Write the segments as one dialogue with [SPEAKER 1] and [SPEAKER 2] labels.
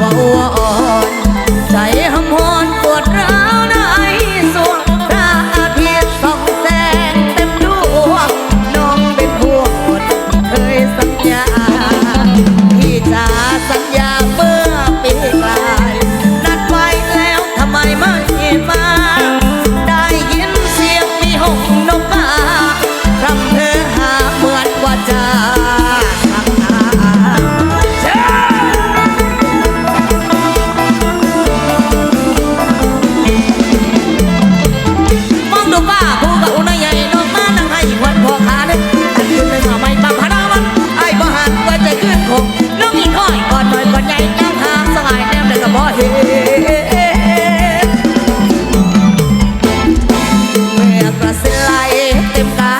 [SPEAKER 1] ว่า กินอ้อยก่อนหน่อยก่อนใหญ่น้ำหางสลายแนมเลยก็บ่เห็นเมื่อกระสิไลเต็มกา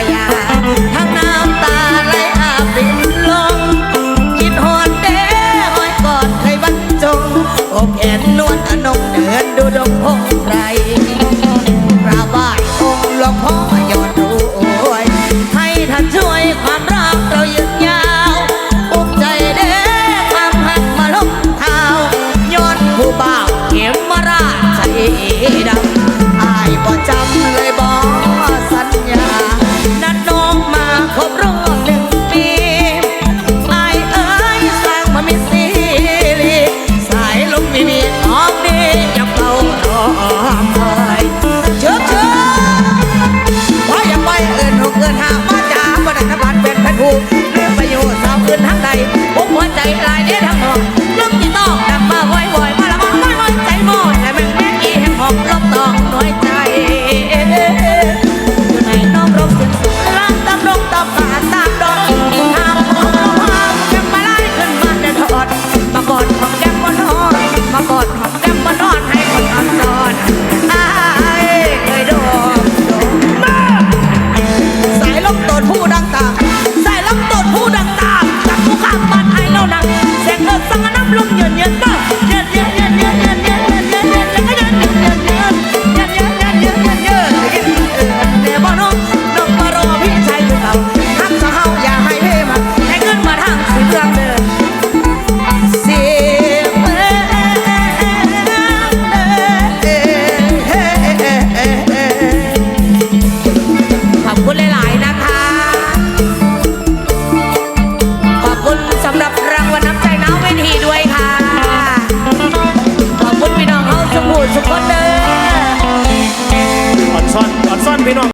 [SPEAKER 1] ยทั้งน้ำตาไหลอาบดินลงกินหอนเด้อ้อยก่อนเคยบรรจงอกแอนนวลอนงเดินดูดงพงไร You know.